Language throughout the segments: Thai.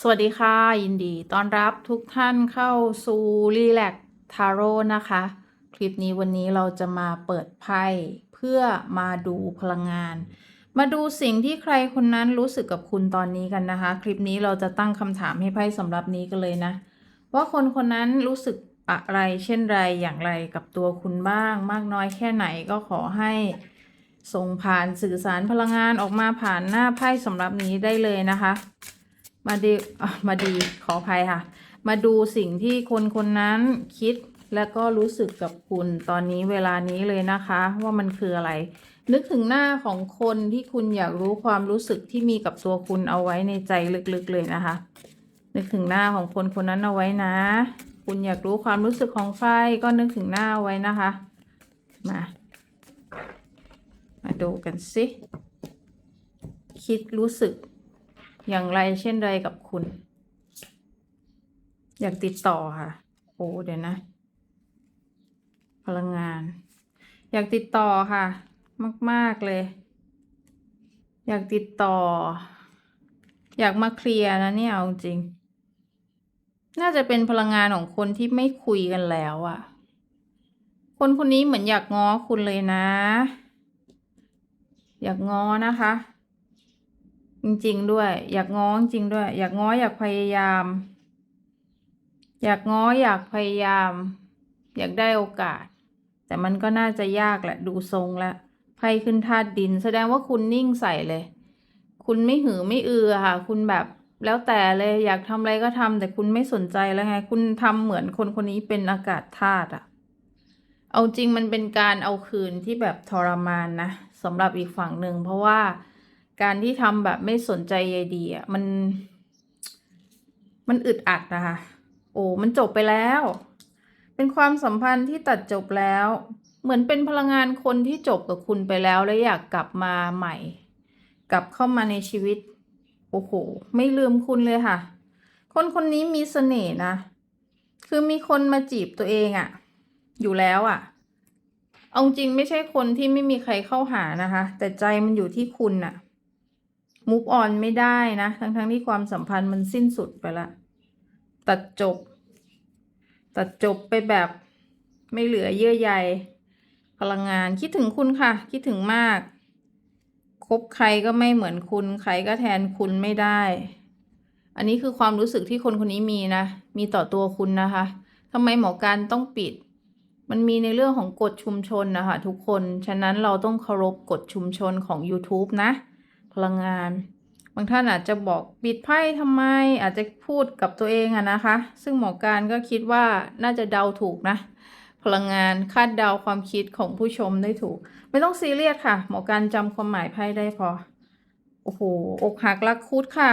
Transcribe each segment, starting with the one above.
สวัสดีค่ะ ยินดีต้อนรับทุกท่านเข้าสู่รีแลกทาโร่นะคะ คลิปนี้วันนี้เราจะมาเปิดไพ่เพื่อมาดูพลังงาน มาดูสิ่งที่ใครคนนั้นรู้สึกกับคุณตอนนี้กันนะคะ คลิปนี้เราจะตั้งคำถามให้ไพ่สำหรับนี้กันเลยนะ ว่าคนคนนั้นรู้สึกอะไรเช่นไรอย่างไรกับตัวคุณบ้าง มากน้อยแค่ไหนก็ขอให้ส่งผ่านสื่อสารพลังงานออกมาผ่านหน้าไพ่สำหรับนี้ได้เลยนะคะ มาดีมาดีขออภัยค่ะ มาดูสิ่งที่คนคนนั้นคิดและก็รู้สึกกับคุณตอนนี้เวลานี้เลยนะคะ ว่ามันคืออะไร นึกถึงหน้าของคนที่คุณอยากรู้ความรู้สึกที่มีกับตัวคุณเอาไว้ในใจลึกๆเลยนะคะ นึกถึงหน้าของคนคนนั้นเอาไว้นะ คุณอยากรู้ความรู้สึกของใครก็นึกถึงหน้าเอาไว้นะคะ มา มาดูกันสิคิดรู้สึก อย่างไรเช่นไรกับคุณ อยากติดต่อค่ะ โอ้เดี๋ยวนะ พลังงาน อยากติดต่อค่ะ มาก ๆ เลย อยากติดต่อ อยากมาเคลียร์นะเนี่ยเอาจริง น่าจะเป็นพลังงานของคนที่ไม่คุยกันแล้วอะคนคนนี้เหมือนอยากง้อคุณเลยนะ อยากง้อนะคะ จริงๆด้วย อยากง้อจริงด้วย อยากง้ออยากพยายาม อยากง้ออยากพยายาม อยากได้โอกาส แต่มันก็น่าจะยากแหละดูทรงแล้วไพ่ขึ้นธาตุดิน แสดงว่าคุณนิ่งใส่เลย คุณไม่หือไม่อือค่ะ คุณแบบแล้วแต่เลยอยากทำอะไรก็ทำแต่คุณไม่สนใจแล้วไง คุณทำเหมือนคนคนนี้เป็นอากาศธาตุอะเอาจริงมันเป็นการเอาคืนที่แบบทรมานนะสำหรับอีกฝั่งหนึ่งเพราะว่า การที่ทำแบบไม่สนใจใยดีอะมัน มันอึดอัดนะคะ โอ้มันจบไปแล้ว เป็นความสัมพันธ์ที่ตัดจบแล้ว เหมือนเป็นพลังงานคนที่จบกับคุณไปแล้วแล้วอยากกลับมาใหม่ กลับเข้ามาในชีวิต โอ้โห ไม่ลืมคุณเลยค่ะ คนคนนี้มีเสน่ห์นะ คือมีคนมาจีบตัวเองอะอยู่แล้วอะเอาจริงไม่ใช่คนที่ไม่มีใครเข้าหานะคะ แต่ใจมันอยู่ที่คุณน่ะ มุกออนไม่ได้นะ ทั้งๆทที่ความสัมพันธ์มันสิ้นสุดไปละ ตัดจบ ตัดจบไปแบบไม่เหลือเยื่อใยพลังงานคิดถึงคุณค่ะ คิดถึงมากคบใครก็ไม่เหมือนคุณ ใครก็แทนคุณไม่ได้ อันนี้คือความรู้สึกที่คนคนนี้มีนะ มีต่อตัวคุณนะคะทำไมหมอการต้องปิด มันมีในเรื่องของกฎชุมชนนะคะทุกคน ฉะนั้นเราต้องเคารพกฎชุมชนของ YouTube นะ พลังงาน บางท่านอาจจะบอกปิดไพ่ทำไมอาจจะพูดกับตัวเองอะนะคะ ซึ่งหมอการก็คิดว่าน่าจะเดาถูกนะ พลังงานคาดเดาความคิดของผู้ชมได้ถูก ไม่ต้องซีเรียสค่ะ หมอการจำความหมายไพ่ได้พอโอ้โหอกหักรักคุดค่ะ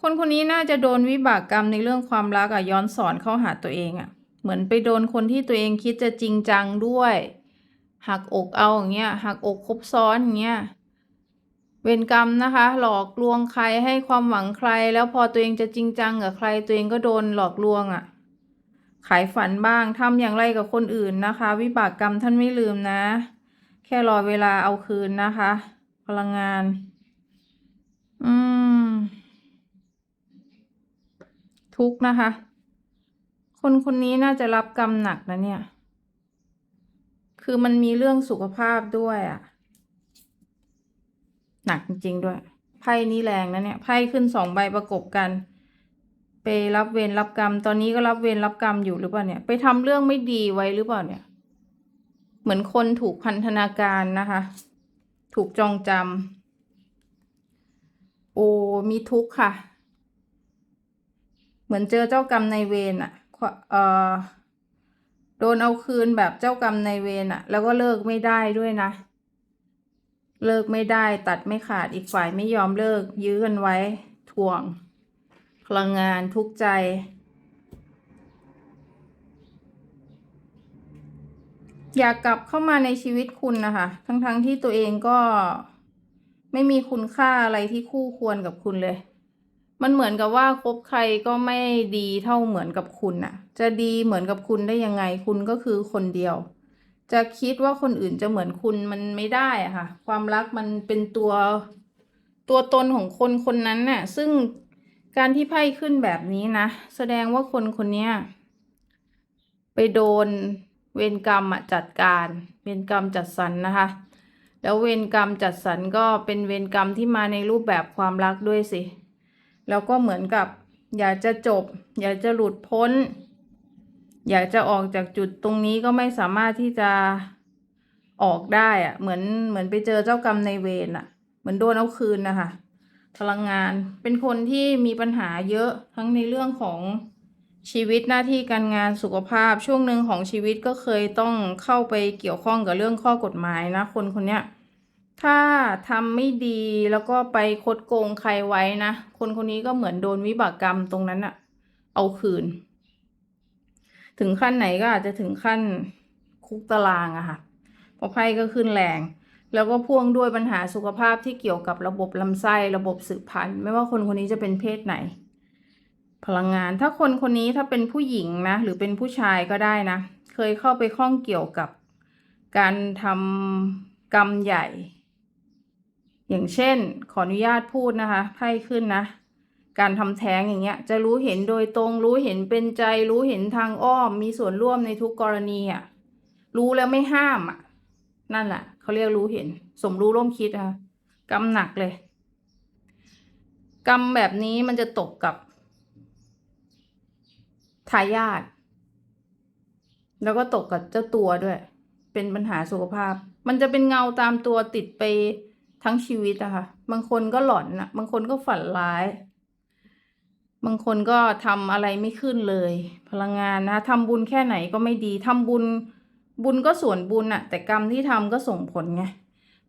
คนคนนี้น่าจะโดนวิบากกรรมในเรื่องความรักอะย้อนสอนเข้าหาตัวเองอะเหมือนไปโดนคนที่ตัวเองคิดจะจริงจังด้วยหักอกเอาอย่างเงี้ยหักอกคบซ้อนอย่างเงี้ย เวรกรรมนะคะ หลอกลวงใครให้ความหวังใคร แล้วพอตัวเองจะจริงจังกับใครตัวเองก็โดนหลอกลวงอะ่ะ ขายฝันบ้างทำอย่างไรกับคนอื่นนะคะ วิบากกรรมท่านไม่ลืมนะ แค่รอเวลาเอาคืนนะคะ พลังงาน อืม ทุกนะคะ คนคนนี้น่าจะรับกรรมหนักนะเนี่ย คือมันมีเรื่องสุขภาพด้วยอะ หนักจริงๆด้วย ไพ่นี้แรงนะเนี่ย ไพ่ขึ้นสองใบประกบกัน ไปรับเวรรับกรรม ตอนนี้ก็รับเวรรับกรรมอยู่หรือเปล่าเนี่ย ไปทำเรื่องไม่ดีไว้หรือเปล่าเนี่ย เหมือนคนถูกพันธนาการนะคะ ถูกจองจำโอ้มีทุกข์ค่ะ เหมือนเจอเจ้ากรรมในเวรอะเออโดนเอาคืนแบบเจ้ากรรมในเวรอะแล้วก็เลิกไม่ได้ด้วยนะ เลิกไม่ได้ตัดไม่ขาดอีกฝ่ายไม่ยอมเลิก ยื้อกันไว้ทวง พลังงานทุกใจ อยากกลับเข้ามาในชีวิตคุณนะคะ ทั้งๆทที่ตัวเองก็ไม่มีคุณค่าอะไรที่คู่ควรกับคุณเลย มันเหมือนกับว่าคบใครก็ไม่ดีเท่าเหมือนกับคุณน่ะ จะดีเหมือนกับคุณได้ยังไงคุณก็คือคนเดียว จะคิดว่าคนอื่นจะเหมือนคุณมันไม่ได้อะค่ะ ความรักมันเป็นตัวตัวตนของคนคนนั้นน่ะ ซึ่งการที่ไพ่ขึ้นแบบนี้นะ แสดงว่าคนคนนี้ไปโดนเวรกรรมอะจัดการ เวรกรรมจัดสรรนะคะ แล้วเวรกรรมจัดสรรก็เป็นเวรกรรมที่มาในรูปแบบความรักด้วยสิ แล้วก็เหมือนกับ อยากจะจบ อยากจะหลุดพ้น อยากจะออกจากจุดตรงนี้ก็ไม่สามารถที่จะออกได้อะเหมือนเหมือนไปเจอเจ้ากรรมในเวรอะเหมือนโดนเอาคืนนะคะพลังงานเป็นคนที่มีปัญหาเยอะทั้งในเรื่องของชีวิตหน้าที่การงานสุขภาพช่วงหนึ่งของชีวิตก็เคยต้องเข้าไปเกี่ยวข้องกับเรื่องข้อกฎหมายนะ คนคนเนี้ยถ้าทำไม่ดีแล้วก็ไปคดโกงใครไว้นะ คนคนนี้ก็เหมือนโดนวิบากกรรมตรงนั้นอะเอาคืน ถึงขั้นไหนก็อาจจะถึงขั้นคุกตารางอะค่ะเพราะไพ่ก็ขึ้นแรง แล้วก็พ่วงด้วยปัญหาสุขภาพที่เกี่ยวกับระบบลำไส้ระบบสืบพันธุ์ ไม่ว่าคนคนนี้จะเป็นเพศไหน พลังงาน ถ้าคนคนนี้ถ้าเป็นผู้หญิงนะ หรือเป็นผู้ชายก็ได้นะ เคยเข้าไปข้องเกี่ยวกับการทำกรรมใหญ่ อย่างเช่น ขออนุญาตพูดนะคะไพ่ขึ้นนะ การทำแท้งอย่างเงี้ย จะรู้เห็นโดยตรง รู้เห็นเป็นใจ รู้เห็นทางอ้อม มีส่วนร่วมในทุกกรณีอะ รู้แล้วไม่ห้ามอะ นั่นแหละเขาเรียกรู้เห็น สมรู้ร่วมคิดนะคะกรรมหนักเลย กรรมแบบนี้มันจะตกกับทายาทแล้วก็ตกกับเจ้าตัวด้วย เป็นปัญหาสุขภาพ มันจะเป็นเงาตามตัวติดไปทั้งชีวิตอะค่ะ บางคนก็หลอนอะบางคนก็ฝันร้าย บางคนก็ทำอะไรไม่ขึ้นเลย พลังงานนะทำบุญแค่ไหนก็ไม่ดีทำบุญบุญก็ส่วนบุญอะแต่กรรมที่ทำก็ส่งผลไง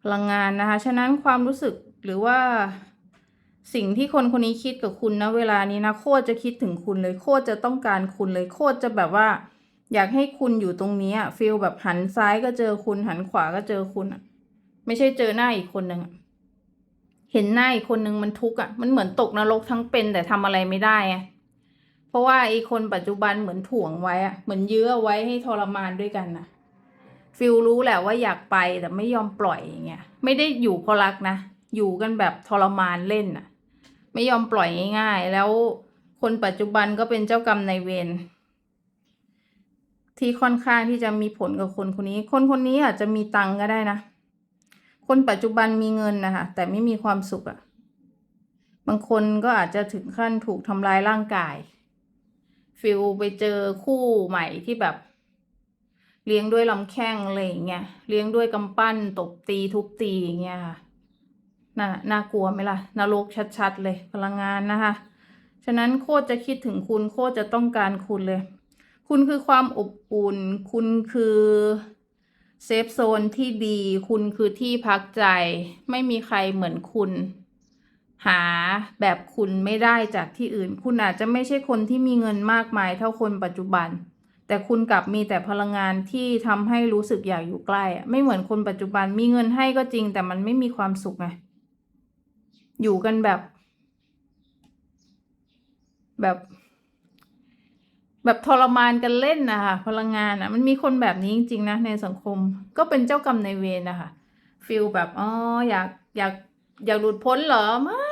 พลังงานนะคะฉะนั้นความรู้สึกหรือว่าสิ่งที่คนคนนี้คิดกับคุณนะเวลานี้นะโคตรจะคิดถึงคุณเลย โคตรจะต้องการคุณเลยโคตรจะแบบว่า อยากให้คุณอยู่ตรงนี้ฟีลแบบหันซ้ายก็เจอคุณหันขวาก็เจอคุณอะไม่ใช่เจอหน้าอีกคนหนึ่งอะ เห็นหน้าอีกคนหนึ่งมันทุกข์อะมันเหมือนตกนรกทั้งเป็นแต่ทำอะไรไม่ได้อะเพราะว่าไอ้คนปัจจุบันเหมือนถ่วงไว้อะเหมือนยื้อไว้ให้ทรมานด้วยกันนะฟิลรู้แหละว่าอยากไปแต่ไม่ยอมปล่อยอย่างเงี้ยไม่ได้อยู่เพราะรักนะอยู่กันแบบทรมานเล่นน่ะ ไม่ยอมปล่อยง่ายๆ แล้วคนปัจจุบันก็เป็นเจ้ากรรมนายเวรที่ค่อนข้างที่จะมีผลกับคนคนนี้ คนคนนี้อาจจะมีตังก็ได้นะ คนปัจจุบันมีเงินนะคะ แต่ไม่มีความสุขอะบางคนก็อาจจะถึงขั้นถูกทำร้ายร่างกาย ฟิลไปเจอคู่ใหม่ที่แบบ เลี้ยงด้วยลำแข้งอะไรอย่างเงี้ยเลี้ยงด้วยกำปั้น ตบตีทุบตีอย่างเงี้ยค่ะน่าน่ากลัวไหมล่ะนรกชัดๆ เลยพลังงานนะคะ ฉะนั้นโคตรจะคิดถึงคุณโคตรจะต้องการคุณเลย คุณคือความอบอุ่น คุณคือ เซฟโซนที่ดี คุณคือที่พักใจ ไม่มีใครเหมือนคุณ หาแบบคุณไม่ได้จากที่อื่น คุณอาจจะไม่ใช่คนที่มีเงินมากมายเท่าคนปัจจุบัน แต่คุณกลับมีแต่พลังงานที่ทำให้รู้สึกอยากอยู่ใกล้อะไม่เหมือนคนปัจจุบัน มีเงินให้ก็จริง แต่มันไม่มีความสุขไง อยู่กันแบบ แบบ แบบทรมานกันเล่นนะคะพลังงานอะ มันมีคนแบบนี้จริงๆนะในสังคมก็เป็นเจ้ากรรมนายเวรนะคะฟิลแบบอ๋ออยากอยากอยากหลุดพ้นเหรอไม่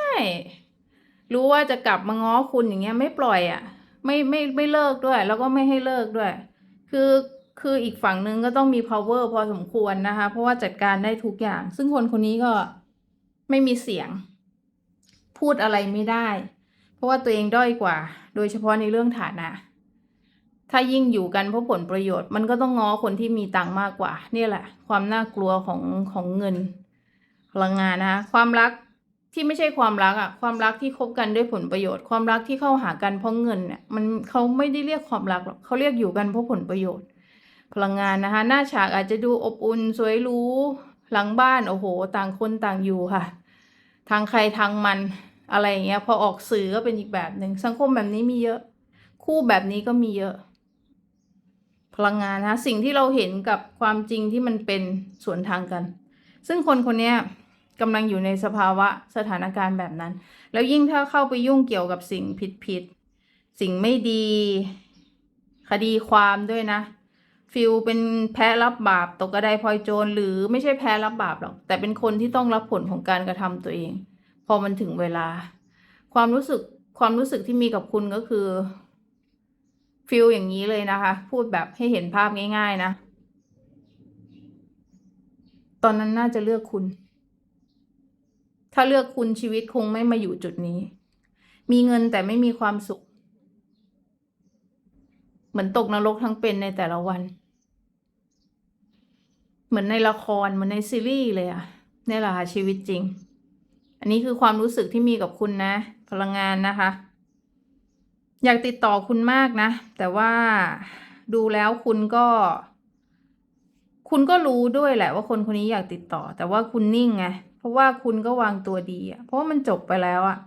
รู้ว่าจะกลับมาง้อคุณอย่างเงี้ย ไม่ปล่อยอะ ไม่ไม่ไม่เลิกด้วย แล้วก็ไม่ให้เลิกด้วย คือคืออีกฝั่งหนึ่งก็ต้องมี power พอสมควรนะคะ เพราะว่าจัดการได้ทุกอย่าง ซึ่งคนคนนี้ก็ไม่มีเสียง พูดอะไรไม่ได้ เพราะว่าตัวเองด้อยกว่า โดยเฉพาะในเรื่องฐานะ ถ้ายิ่งอยู่กันเพราะผลประโยชน์ มันก็ต้องง้อคนที่มีตังค์มากกว่าเนี่ยแหละ ความน่ากลัวของของเงินพลังงานนะคะความรักที่ไม่ใช่ความรักอะความรักที่คบกันด้วยผลประโยชน์ ความรักที่เข้าหากันเพราะเงินเนี่ยมันเขาไม่ได้เรียกความรักหรอกเขาเรียกอยู่กันเพราะผลประโยชน์ พลังงานนะคะ หน้าฉากอาจจะดูอบอุ่นสวยหรูหลังบ้านโอ้โห ต่างคนต่างอยู่ค่ะ ทางใครทางมันอะไรอย่างเงี้ยพอออกสื่อก็เป็นอีกแบบหนึ่งสังคมแบบนี้มีเยอะ คู่แบบนี้ก็มีเยอะ พลังงานนะสิ่งที่เราเห็นกับความจริงที่มันเป็นสวนทางกัน ซึ่งคนคนนี้กำลังอยู่ในสภาวะสถานการณ์แบบนั้น แล้วยิ่งถ้าเข้าไปยุ่งเกี่ยวกับสิ่งผิดผิดๆสิ่งไม่ดี คดีความด้วยนะฟิลเป็นแพ้รับบาปตกกระไดพลอยโจรหรือไม่ใช่แพ้รับบาปหรอก แต่เป็นคนที่ต้องรับผลของการกระทำตัวเอง พอมันถึงเวลา ความรู้สึกความรู้สึกที่มีกับคุณก็คือ ฟิลอย่างนี้เลยนะคะ พูดแบบให้เห็นภาพง่าย ๆนะ ตอนนั้นน่าจะเลือกคุณ ถ้าเลือกคุณชีวิตคงไม่มาอยู่จุดนี้ มีเงินแต่ไม่มีความสุข เหมือนตกนรกทั้งเป็นในแต่ละวัน เหมือนในละครเหมือนในซีรีส์เลยอะนี่แหละค่ะชีวิตจริง อันนี้คือความรู้สึกที่มีกับคุณนะ พลังงานนะคะ อยากติดต่อคุณมากนะ แต่ว่าดูแล้วคุณก็ คุณก็รู้ด้วยแหละว่าคนคนนี้อยากติดต่อ แต่ว่าคุณนิ่งไงเพราะว่าคุณก็วางตัวดีอะเพราะว่ามันจบไปแล้วอะ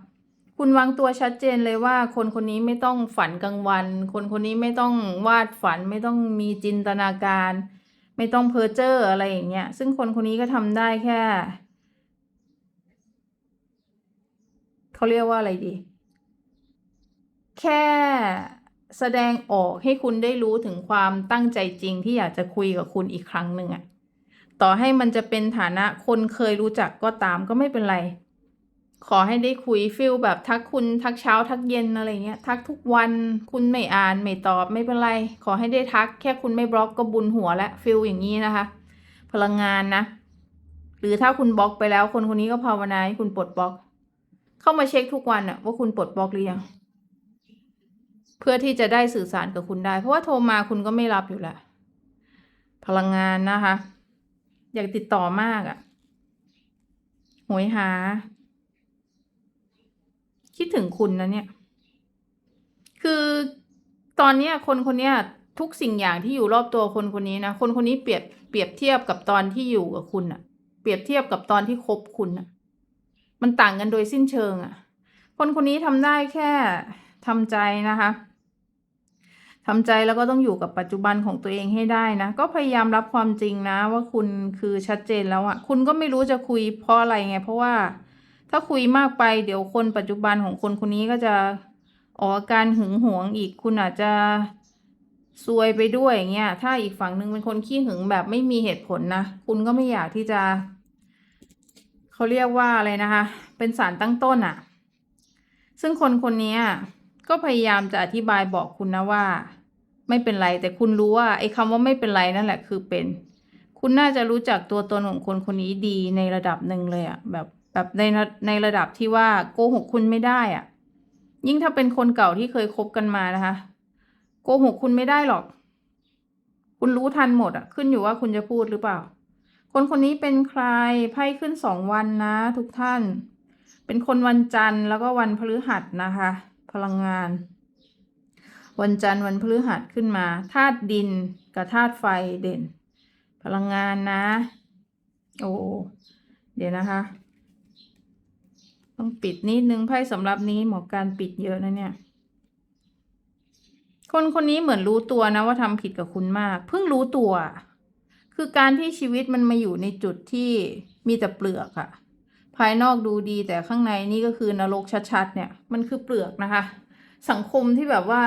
คุณวางตัวชัดเจนเลยว่าคนคนนี้ไม่ต้องฝันกลางวัน คนคนนี้ไม่ต้องวาดฝัน ไม่ต้องมีจินตนาการ ไม่ต้องเพ้อเจ้ออะไรอย่างเงี้ย ซึ่งคนคนนี้ก็ทำได้แค่เขาเรียกว่าอะไรดี แค่แสดงออกให้คุณได้รู้ถึงความตั้งใจจริงที่อยากจะคุยกับคุณอีกครั้งหนึ่งอะต่อให้มันจะเป็นฐานะคนเคยรู้จักก็ตามก็ไม่เป็นไร ขอให้ได้คุยฟิลแบบทักคุณทักเช้าทักเย็นอะไรเงี้ยทักทุกวันคุณไม่อ่านไม่ตอบไม่เป็นไร ขอให้ได้ทัก แค่คุณไม่บล็อกก็บุญหัวและฟิลอย่างนี้นะคะ พลังงานนะ หรือถ้าคุณบล็อกไปแล้วคนคนนี้ก็ภาวนาให้คุณปลดบล็อก เข้ามาเช็คทุกวันอะว่าคุณปลดบล็อกหรือยัง เพื่อที่จะได้สื่อสารกับคุณได้ เพราะว่าโทรมาคุณก็ไม่รับอยู่แหล้วพลังงานนะคะ อยากติดต่อมากอะโหยหา คิดถึงคุณนะเนี่ย คือตอนเนี้ยคนคนเนี้ยทุกสิ่งอย่างที่อยู่รอบตัวคนคนนี้นะ คนคนนี้เปรียบเปรียบเทียบกับตอนที่อยู่กับคุณอะเปรียบเทียบกับตอนที่คบคุณอะมันต่างกันโดยสิ้นเชิงอะคนคนนี้ทำได้แค่ ทำใจนะคะทำใจแล้วก็ต้องอยู่กับปัจจุบันของตัวเองให้ได้นะ ก็พยายามรับความจริงนะ ว่าคุณคือชัดเจนแล้วอะคุณก็ไม่รู้จะคุยเพราะอะไรไง เพราะว่าถ้าคุยมากไปเดี๋ยวคนปัจจุบันของคนคนนี้ก็จะออกอาการหึงหวงอีก คุณอาจจะซวยไปด้วยอย่างเงี้ย ถ้าอีกฝั่งหนึ่งเป็นคนขี้หึงแบบไม่มีเหตุผลนะ คุณก็ไม่อยากที่จะ เขาเรียกว่าอะไรนะคะ เป็นสารตั้งต้นอะซึ่งคนคนนี้ ก็พยายามจะอธิบายบอกคุณนะว่า ไม่เป็นไรแต่คุณรู้ว่าไอ้คำว่าไม่เป็นไรนั่นแหละคือเป็น คุณน่าจะรู้จักตัวตนของคนคนนี้ดีในระดับหนึ่งเลยอะแบบแบบในในระดับที่ว่าโกหกคุณไม่ได้อะยิ่งถ้าเป็นคนเก่าที่เคยคบกันมานะคะ โกหกคุณไม่ได้หรอก คุณรู้ทันหมดอะขึ้นอยู่ว่าคุณจะพูดหรือเปล่า คนคนนี้เป็นใครไพ่ขึ้นสองวันนะ ทุกท่าน เป็นคนวันจันทร์แล้วก็วันพฤหัสนะคะ พลังงาน วันจันทร์วันพฤหัสขึ้นมาธาตุดินกับธาตุไฟเด่น พลังงานนะ โอ้เดี๋ยวนะคะ ต้องปิดนิดนึงไพ่สำหรับนี้หมอการปิดเยอะนะเนี่ย คนคนนี้เหมือนรู้ตัวนะว่าทำผิดกับคุณมาก เพิ่งรู้ตัว คือการที่ชีวิตมันมาอยู่ในจุดที่มีแต่เปลือกอะ ภายนอกดูดีแต่ข้างในนี่ก็คือนรกชัดๆ เนี่ย มันคือเปลือกนะคะ สังคมที่แบบว่า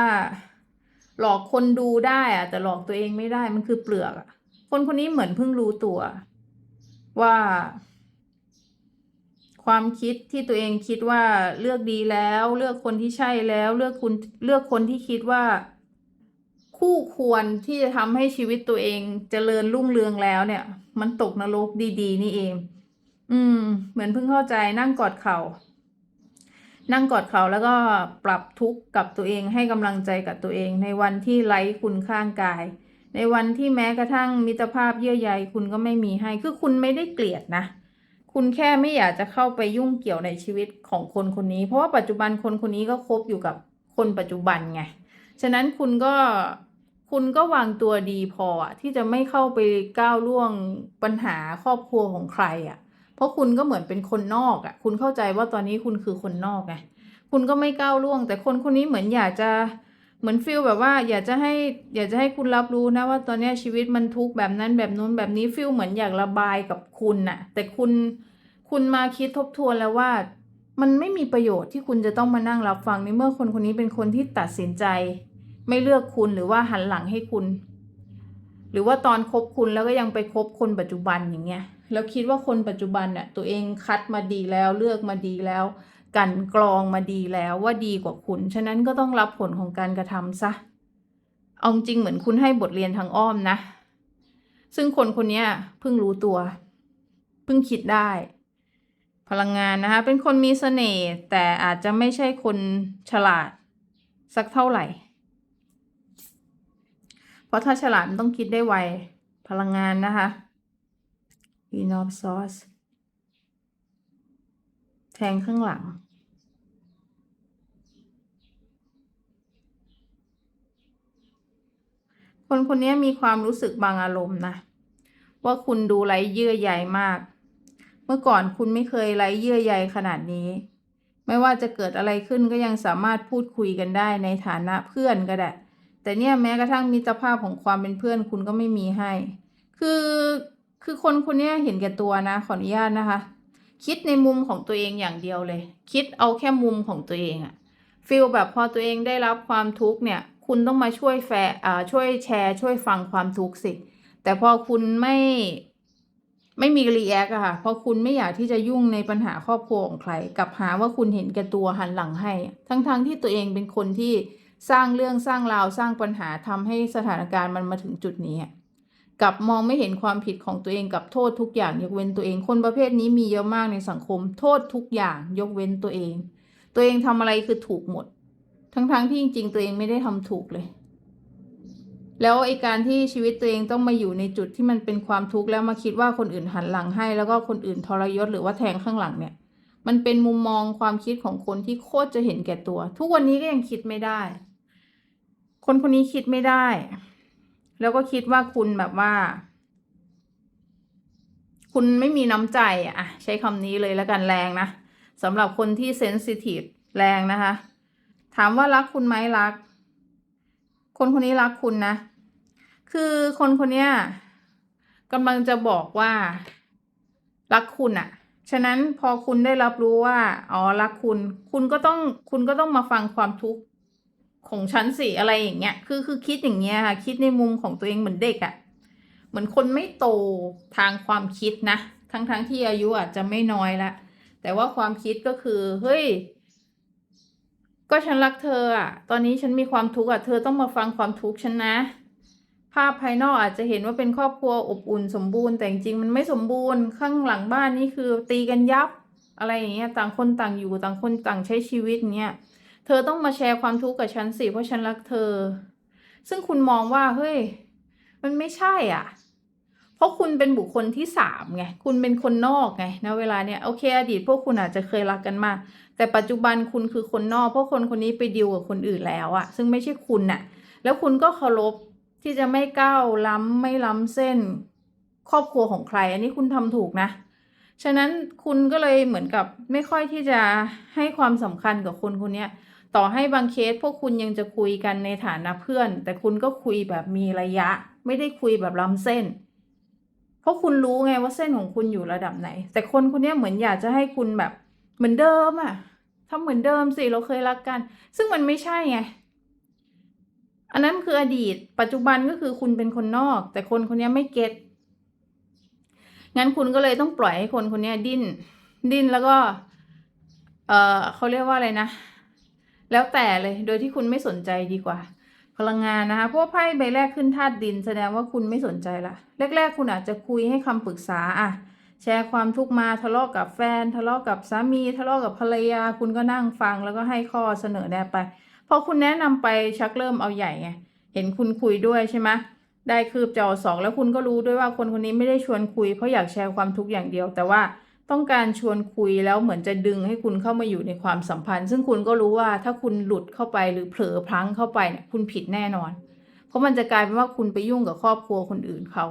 หลอกคนดูได้อะแต่หลอกตัวเองไม่ได้มันคือเปลือกอะคนคนนี้เหมือนเพิ่งรู้ตัว ว่า ความคิดที่ตัวเองคิดว่าเลือกดีแล้ว เลือกคนที่ใช่แล้ว เลือกคุณเลือกคนที่คิดว่า คู่ควรที่จะทำให้ชีวิตตัวเองเจริญรุ่งเรืองแล้วเนี่ย มันตกนรกดี ๆ นี่เอง อืม เหมือนเพิ่งเข้าใจนั่งกอดเขา่า นั่งกอดเขาแล้วก็ปรับทุกข์กับตัวเองให้กำลังใจกับตัวเอง ในวันที่ไร้คุณข้างกาย ในวันที่แม้กระทั่งมิตรภาพเยื่อใยคุณก็ไม่มีให้ คือคุณไม่ได้เกลียดนะ คุณแค่ไม่อยากจะเข้าไปยุ่งเกี่ยวในชีวิตของคนคนนี้ เพราะว่าปัจจุบันคนคนนี้ก็คบอยู่กับคนปัจจุบันไง ฉะนั้นคุณก็คุณก็วางตัวดีพอที่จะไม่เข้าไปก้าวล่วงปัญหาครอบครัวของใครอะ เพราะคุณก็เหมือนเป็นคนนอกอะคุณเข้าใจว่าตอนนี้คุณคือคนนอกไงคุณก็ไม่ก้าวล่วง แต่คนคนนี้เหมือนอยากจะเหมือนฟิลแบบว่าอยากจะให้อยากจะให้คุณรับรู้นะว่าตอนนี้ชีวิตมันทุกข์แบบนั้นแบบนู้นแบบนี้ฟิลเหมือนอยากระบายกับคุณน่ะ แต่คุณคุณมาคิดทบทวนแล้วว่า มันไม่มีประโยชน์ที่คุณจะต้องมานั่งรับฟังในเมื่อคนคนนี้เป็นคนที่ตัดสินใจ ไม่เลือกคุณหรือว่าหันหลังให้คุณ หรือว่าตอนคบคุณแล้วก็ยังไปคบคนปัจจุบันอย่างเงี้ยแล้วคิดว่าคนปัจจุบันเนี่ยตัวเองคัดมาดีแล้วเลือกมาดีแล้วกันกรองมาดีแล้วว่าดีกว่าคุณ ฉะนั้นก็ต้องรับผลของการกระทำซะเอาจริงเหมือนคุณให้บทเรียนทางอ้อมนะ ซึ่งคนคนนี้เพิ่งรู้ตัว เพิ่งคิดได้ พลังงานนะคะเป็นคนมีเสน่ห์แต่อาจจะไม่ใช่คนฉลาดสักเท่าไหร่ เพราะถ้าฉลาดมันต้องคิดได้ไว พลังงานนะคะ e n o f Sauce แทงข้างหลัง คนคนนี้มีความรู้สึกบางอารมณ์นะ ว่าคุณดูไร้เยื่อใยมาก เมื่อก่อนคุณไม่เคยไร้เยื่อใยขนาดนี้ ไม่ว่าจะเกิดอะไรขึ้นก็ยังสามารถพูดคุยกันได้ในฐานะเพื่อนก็ได้ แต่เนี่ยแม้กระทั่งมิตรภาพของความเป็นเพื่อนคุณก็ไม่มีให้ คือคือคนคนนี้เห็นแก่ตัวนะขออนุญาตนะคะ คิดในมุมของตัวเองอย่างเดียวเลย คิดเอาแค่มุมของตัวเองอะฟีลแบบพอตัวเองได้รับความทุกข์เนี่ย คุณต้องมาช่วยแฟอ่าช่วยแชร์ ช่วยฟังความทุกข์สิ แต่พอคุณไม่ไม่มีรีแอคอะค่ะ เพราะคุณไม่อยากที่จะยุ่งในปัญหาครอบครัวของใครกลับหาว่าคุณเห็นแก่ตัวหันหลังให้ ทั้งๆทที่ตัวเองเป็นคนที่ สร้างเรื่องสร้างราวสร้างปัญหาทำให้สถานการณ์มันมาถึงจุดนี้กลับมองไม่เห็นความผิดของตัวเองกับโทษทุกอย่างยกเว้นตัวเอง คนประเภทนี้มีเยอะมากในสังคม โทษทุกอย่างยกเว้นตัวเอง ตัวเองทำอะไรคือถูกหมด ทั้งๆที่จริงๆ ตัวเองไม่ได้ทำถูกเลย แล้วไอการที่ชีวิตตัวเองต้องมาอยู่ในจุดที่มันเป็นความทุกข์แล้วมาคิดว่าคนอื่นหันหลังให้ แล้วก็คนอื่นทรยศหรือว่าแทงข้างหลังเนี่ย มันเป็นมุมมองความคิดของคนที่โคตรจะเห็นแก่ตัว ทุกวันนี้ก็ยังคิดไม่ได้ คนคนนี้คิดไม่ได้ แล้วก็คิดว่าคุณแบบว่า คุณไม่มีน้ำใจอะใช้คำนี้เลยแล้วกันแรงนะสำหรับคนที่เซนซิทีฟแรงนะคะ ถามว่ารักคุณไหมรัก คนคนนี้รักคุณนะ คือคนคนนี้กำลังจะบอกว่า รักคุณอะฉะนั้นพอคุณได้รับรู้ว่า อ๋อ รักคุณ คุณก็ต้อง คุณก็ต้องมาฟังความทุกข์ ของฉันสิอะไรอย่างเงี้ย คือคือคิดอย่างเงี้ยค่ะ คิดในมุมของตัวเองเหมือนเด็กอะเหมือนคนไม่โตทางความคิดนะ ทั้งทั้งที่อายุอาจจะไม่น้อยละ แต่ว่าความคิดก็คือ เฮ้ย ก็ฉันรักเธออะตอนนี้ฉันมีความทุกข์อะเธอต้องมาฟังความทุกข์ฉันนะ ภาพภายนอกอาจจะเห็นว่าเป็นครอบครัวอบอุ่นสมบูรณ์ แต่จริงมันไม่สมบูรณ์ ข้างหลังบ้านนี่คือตีกันยับ อะไรอย่างเงี้ย ต่างคนต่างอยู่ ต่างคนต่างใช้ชีวิตเงี้ย เธอต้องมาแชร์ความทุกข์กับฉันสิเพราะฉันรักเธอ ซึ่งคุณมองว่า เฮ้ย มันไม่ใช่อะ เพราะคุณเป็นบุคคลที่สามไง คุณเป็นคนนอกไงนะเวลาเนี้ยโอเค อดีตพวกคุณอาจจะเคยรักกันมา แต่ปัจจุบันคุณคือคนนอก เพราะคนคนนี้ไปดีลกับคนอื่นแล้วอะ ซึ่งไม่ใช่คุณน่ะ แล้วคุณก็เคารพที่จะไม่ก้าวล้ำไม่ล้ำเส้น ครอบครัวของใคร อันนี้คุณทำถูกนะ ฉะนั้นคุณก็เลยเหมือนกับไม่ค่อยที่จะให้ความสำคัญกับคนคนนี้ต่อให้บางเคสพวกคุณยังจะคุยกันในฐานะเพื่อน แต่คุณก็คุยแบบมีระยะ ไม่ได้คุยแบบล้ำเส้น เพราะคุณรู้ไงว่าเส้นของคุณอยู่ระดับไหน แต่คนคนนี้เหมือนอยากจะให้คุณแบบเหมือนเดิมอะทำเหมือนเดิมสิเราเคยรักกัน ซึ่งมันไม่ใช่ไงอันนั้นคืออดีต ปัจจุบันก็คือคุณเป็นคนนอก แต่คนคนนี้ไม่เก็ต งั้นคุณก็เลยต้องปล่อยให้คนคนนี้ดิ้น ดิ้นแล้วก็ เออเขาเรียกว่าอะไรนะ แล้วแต่เลยโดยที่คุณไม่สนใจดีกว่า พลังงานนะคะเพราะว่าไพ่ใบแรกขึ้นธาตุดิน แสดงว่าคุณไม่สนใจละแรก ๆ คุณอาจจะคุยให้คำปรึกษาอะแชร์ความทุกข์มาทะเลาะกับแฟน ทะเลาะกับสามี ทะเลาะกับภรรยา คุณก็นั่งฟังแล้วก็ให้ข้อเสนอแนะไปพอคุณแนะนำไปชักเริ่มเอาใหญ่ไงเห็นคุณคุยด้วยใช่ไหม ได้คืบจอสองแล้วคุณก็รู้ด้วยว่าคนคนนี้ไม่ได้ชวนคุย เพราะอยากแชร์ความทุกข์อย่างเดียว แต่ว่าต้องการชวนคุยแล้วเหมือนจะดึงให้คุณเข้ามาอยู่ในความสัมพันธ์ ซึ่งคุณก็รู้ว่าถ้าคุณหลุดเข้าไปหรือเผลอพลั้งเข้าไปเนี่ยคุณผิดแน่นอน เพราะมันจะกลายเป็นว่าคุณไปยุ่งกับครอบครัวคนอื่นเขา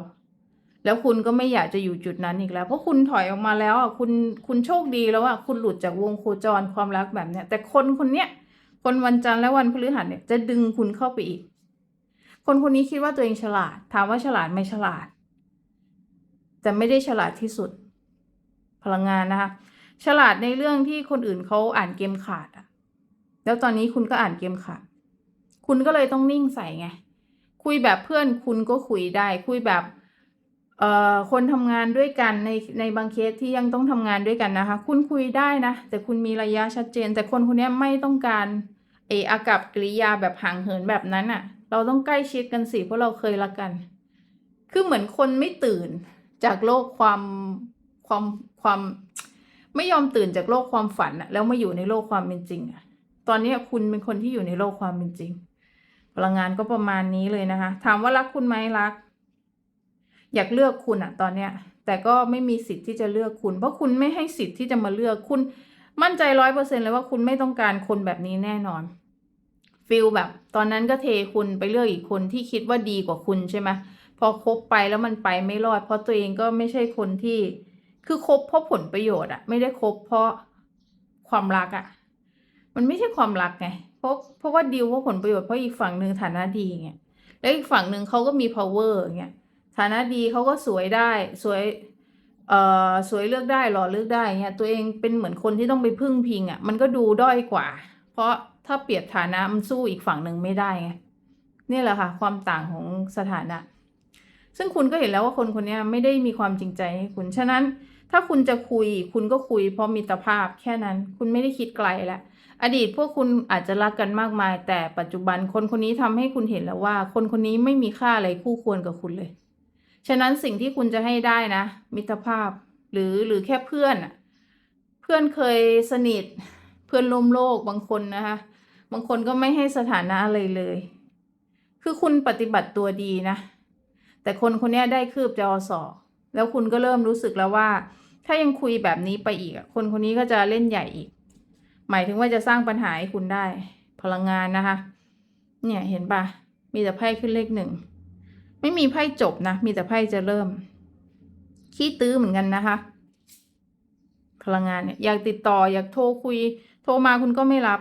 แล้วคุณก็ไม่อยากจะอยู่จุดนั้นอีกแล้ว เพราะคุณถอยออกมาแล้วอะคุณคุณโชคดีแล้วอะคุณหลุดจากวงโคจรความรักแบบเนี้ยแต่คนคนเนี้ยคนวันจันทร์และวันพฤหัสเนี่ยจะดึงคุณเข้าไปอีก คนคนนี้คิดว่าตัวเองฉลาด ถามว่าฉลาดไม่ฉลาด แต่ไม่ได้ฉลาดที่สุด พลังงานนะคะ ฉลาดในเรื่องที่คนอื่นเขาอ่านเกมขาดอะแล้วตอนนี้คุณก็อ่านเกมขาด คุณก็เลยต้องนิ่งใส่ไง คุยแบบเพื่อนคุณก็คุยได้ คุยแบบเอ่อคนทำงานด้วยกันในในบางเคสที่ยังต้องทำงานด้วยกันนะคะ คุณคุยได้นะ แต่คุณมีระยะชัดเจน แต่คนคนนี้ไม่ต้องการเอออากับกริยาแบบห่างเหินแบบนั้นอะ่ะ เราต้องใกล้ชิดกันสิเพราะเราเคยรักกัน คือเหมือนคนไม่ตื่นจากโลกความความความไม่ยอมตื่นจากโลกความฝันอะแล้วมาอยู่ในโลกความเป็นจริงอะตอนนี้คุณเป็นคนที่อยู่ในโลกความเป็นจริง พลังงานก็ประมาณนี้เลยนะคะ ถามว่ารักคุณไหมรัก อยากเลือกคุณอะตอนเนี้ย แต่ก็ไม่มีสิทธิ์ที่จะเลือกคุณ เพราะคุณไม่ให้สิทธิ์ที่จะมาเลือกคุณ มั่นใจร้อยเปอร์เซ็นเลยว่าคุณไม่ต้องการคนแบบนี้แน่นอน ฟิลแบบตอนนั้นก็เทคุณไปเลือกอีกคนที่คิดว่าดีกว่าคุณใช่ไหมพอคบไปแล้วมันไปไม่รอด เพราะตัวเองก็ไม่ใช่คนที่ คือคบเพราะผลประโยชน์อะไม่ได้คบเพราะความรักอะมันไม่ใช่ความรักไงเพราะเพราะว่าดีลเพราะผลประโยชน์เพราะอีกฝั่งหนึ่งฐานะดีไงแล้วอีกฝั่งหนึ่งเขาก็มี power อย่างเงี้ยฐานะดีเขาก็สวยได้สวยเอ่อสวยเลือกได้หล่อเลือกได้เงี้ยตัวเองเป็นเหมือนคนที่ต้องไปพึ่งพิงอะ่ะมันก็ดูด้อยกว่า เพราะ ถ้าเปรียบฐานะมันสู้อีกฝั่งหนึ่งไม่ได้ไงนี่แหละค่ะ ความต่างของสถานะ ซึ่งคุณก็เห็นแล้วว่าคนคนนี้ไม่ได้มีความจริงใจให้คุณ ฉะนั้นถ้าคุณจะคุย คุณก็คุยเพราะมิตรภาพแค่นั้น คุณไม่ได้คิดไกลแล้วอดีตพวกคุณอาจจะรักกันมากมาย แต่ปัจจุบันคนคนนี้ทำให้คุณเห็นแล้วว่า คนคนนี้ไม่มีค่าอะไรคู่ควรกับคุณเลย ฉะนั้นสิ่งที่คุณจะให้ได้นะ มิตรภาพ หรือหรือแค่เพื่อนเพื่อนเคยสนิท เพื่อนร่วมโลกบางคนนะคะ บางคนก็ไม่ให้สถานะอะไรเลย คือคุณปฏิบัติตัวดีนะ แต่คนคนนี้ได้คืบจะอสอแล้วคุณก็เริ่มรู้สึกแล้วว่า ถ้ายังคุยแบบนี้ไปอีกคนคนนี้ก็จะเล่นใหญ่อีก หมายถึงว่าจะสร้างปัญหาให้คุณได้ พลังงานนะคะ เนี่ยเห็นปะมีแต่ไพ่ขึ้นเลขหนึ่ง ไม่มีไพ่จบนะ มีแต่ไพ่จะเริ่ม ขี้ตื้อเหมือนกันนะคะ พลังงานเนี่ยอยากติดต่ออยากโทรคุย โทรมาคุณก็ไม่รับ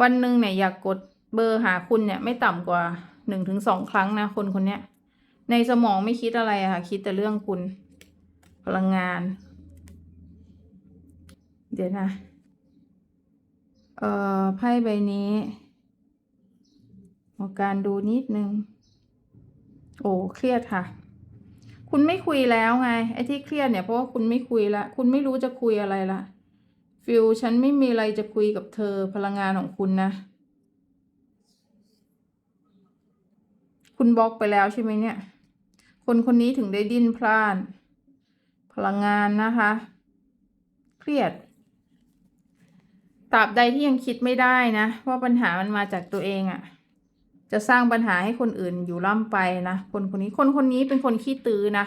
วันหนึ่งเนี่ยอยากกดเบอร์หาคุณเนี่ยไม่ต่ำกว่าหนึ่งถึงสองครั้งนะคนคนเนี้ย ในสมองไม่คิดอะไรอะค่ะ คิดแต่เรื่องคุณ พลังงาน เดี๋ยวนะ เอ่อไพ่ใบนี้ขอการดูนิดนึง โอ้เครียดค่ะ คุณไม่คุยแล้วไงไอ้ที่เครียดเนี่ยเพราะว่าคุณไม่คุยละ คุณไม่รู้จะคุยอะไรละ ฟิลฉันไม่มีอะไรจะคุยกับเธอพลังงานของคุณนะ คุณบล็อกไปแล้วใช่ไหมเนี่ย คนคนนี้ถึงได้ดิ้นพลาน พลังงานนะคะ เครียดตราบใดที่ยังคิดไม่ได้นะว่าปัญหามันมาจากตัวเองอะ่ะ จะสร้างปัญหาให้คนอื่นอยู่ล่ำไปนะ คนคนนี้คนคนนี้เป็นคนขี้ตื้อนะ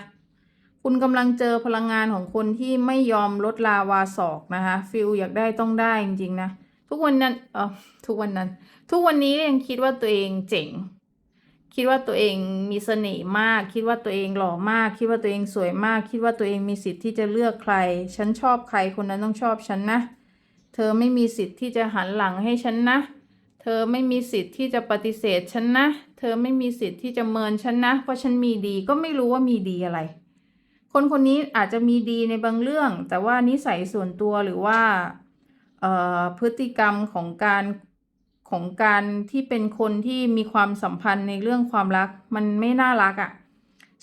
คุณกำลังเจอพลังงานของคนที่ไม่ยอมลดลาวาศอกนะคะฟิลอยากได้ต้องได้จริงๆนะทุกวันนั้นเออทุกวันนั้น ทุกวันนี้ยังคิดว่าตัวเองเจ๋ง คิดว่าตัวเองมีเสน่ห์มาก คิดว่าตัวเองหล่อมาก คิดว่าตัวเองสวยมาก คิดว่าตัวเองมีสิทธิ์ที่จะเลือกใคร ฉันชอบใครคนนั้นต้องชอบฉันนะ เธอไม่มีสิทธิ์ที่จะหันหลังให้ฉันนะ เธอไม่มีสิทธิ์ที่จะปฏิเสธฉันนะ เธอไม่มีสิทธิ์ที่จะเมินฉันนะ เพราะฉันมีดีก็ไม่รู้ว่ามีดีอะไร คนคนนี้อาจจะมีดีในบางเรื่อง แต่ว่านิสัยส่วนตัวหรือว่าพฤติกรรมของการของการที่เป็นคนที่มีความสัมพันธ์ในเรื่องความรักมันไม่น่ารักอะ่ะ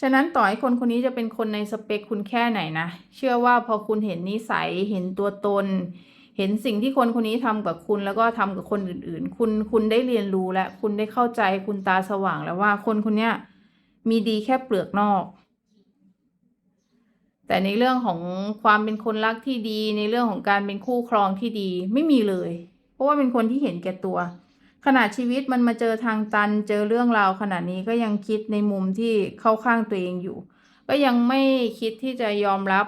ฉะนั้นต่อให้คนคนนี้จะเป็นคนในสเปคคุณแค่ไหนนะ เชื่อว่าพอคุณเห็นนิสัยเห็นตัวตน เห็นสิ่งที่คนคนนี้ทำกับคุณแล้วก็ทำกับคนอื่น ๆ คุณคุณได้เรียนรู้และคุณได้เข้าใจคุณตาสว่างแล้วว่าคนคนนี้มีดีแค่เปลือกนอก แต่ในเรื่องของความเป็นคนรักที่ดี ในเรื่องของการเป็นคู่ครองที่ดีไม่มีเลย เพราะว่าเป็นคนที่เห็นแก่ตัว ขนาดชีวิตมันมาเจอทางตันเจอเรื่องราวขนาดนี้ก็ยังคิดในมุมที่เข้าข้างตัวเองอยู่ ก็ยังไม่คิดที่จะยอมรับ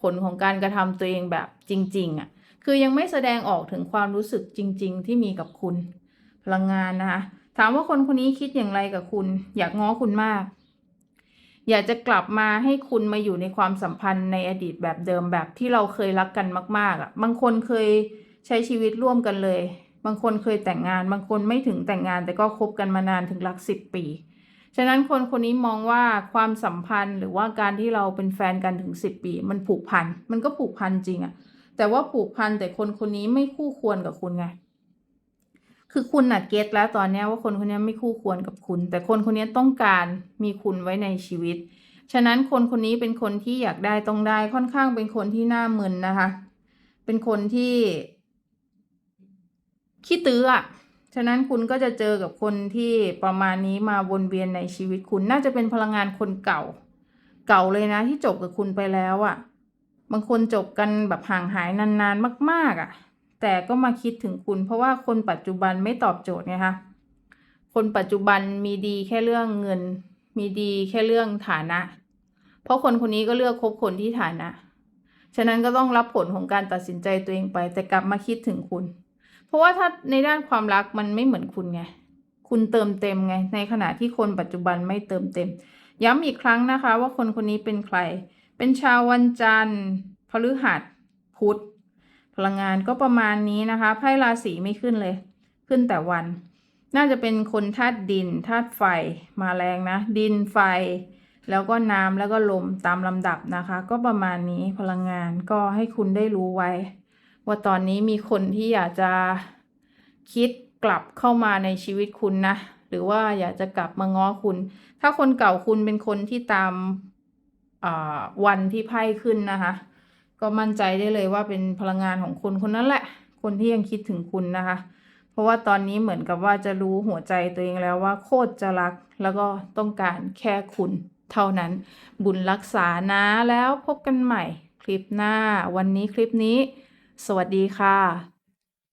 ผลของการกระทำตัวเองแบบจริง ๆอะคือยังไม่แสดงออกถึงความรู้สึกจริง ๆ ที่มีกับคุณ พลังงานนะคะถามว่าคนคนนี้คิดอย่างไรกับคุณ อยากง้อคุณมาก อยากจะกลับมาให้คุณมาอยู่ในความสัมพันธ์ในอดีตแบบเดิมแบบที่เราเคยรักกันมาก ๆ อะ บางคนเคยใช้ชีวิตร่วมกันเลย บางคนเคยแต่งงาน บางคนไม่ถึงแต่งงาน แต่ก็คบกันมานานถึงหลักสิบปี ฉะนั้นคนคนนี้มองว่าความสัมพันธ์หรือว่าการที่เราเป็นแฟนกันถึงสิบปี มันผูกพัน มันก็ผูกพันจริงอะ แต่ว่าผูกพันแต่คนคนนี้ไม่คู่ควรกับคุณไง คือคุณน่ะเก็ตแล้วตอนนี้ว่าคนคนนี้ไม่คู่ควรกับคุณ แต่คนคนนี้ต้องการมีคุณไว้ในชีวิต ฉะนั้นคนคนนี้เป็นคนที่อยากได้ต้องได้ค่อนข้างเป็นคนที่หน้ามึนนะคะ เป็นคนที่ขี้ตื้ออะฉะนั้นคุณก็จะเจอกับคนที่ประมาณนี้มาวนเวียนในชีวิตคุณน่าจะเป็นพลังงานคนเก่า เก่าเลยนะที่จบกับคุณไปแล้วอะ บางคนจบกันแบบห่างหายนานๆมาก ๆอะ แต่ก็มาคิดถึงคุณ เพราะว่าคนปัจจุบันไม่ตอบโจทย์ไงคะคนปัจจุบันมีดีแค่เรื่องเงิน มีดีแค่เรื่องฐานะ เพราะคนคนนี้ก็เลือกคบคนที่ฐานะ ฉะนั้นก็ต้องรับผลของการตัดสินใจตัวเองไป แต่กลับมาคิดถึงคุณ เพราะว่าถ้าในด้านความรักมันไม่เหมือนคุณไงคุณเติมเต็มไง ในขณะที่คนปัจจุบันไม่เติมเต็ม ย้ำอีกครั้งนะคะ ว่าคนคนนี้เป็นใคร เป็นชาววันจันทร์พฤหัสพุธ พลังงานก็ประมาณนี้นะคะไพ่ราศีไม่ขึ้นเลย ขึ้นแต่วัน น่าจะเป็นคนธาตุดินธาตุไฟมาแรงนะ ดินไฟ แล้วก็น้ำแล้วก็ลมตามลำดับนะคะ ก็ประมาณนี้พลังงานก็ให้คุณได้รู้ไว้ ว่าตอนนี้มีคนที่อยากจะคิดกลับเข้ามาในชีวิตคุณนะ หรือว่าอยากจะกลับมาง้อคุณ ถ้าคนเก่าคุณเป็นคนที่ตามวันที่ไพ่ขึ้นนะคะ ก็มั่นใจได้เลยว่าเป็นพลังงานของคนคนนั้นแหละ คนที่ยังคิดถึงคุณนะคะ เพราะว่าตอนนี้เหมือนกับว่าจะรู้หัวใจตัวเองแล้วว่าโคตรจะรักแล้วก็ต้องการแค่คุณเท่านั้น บุญรักษานะแล้วพบกันใหม่ คลิปหน้า วันนี้คลิปนี้ สวัสดีค่ะ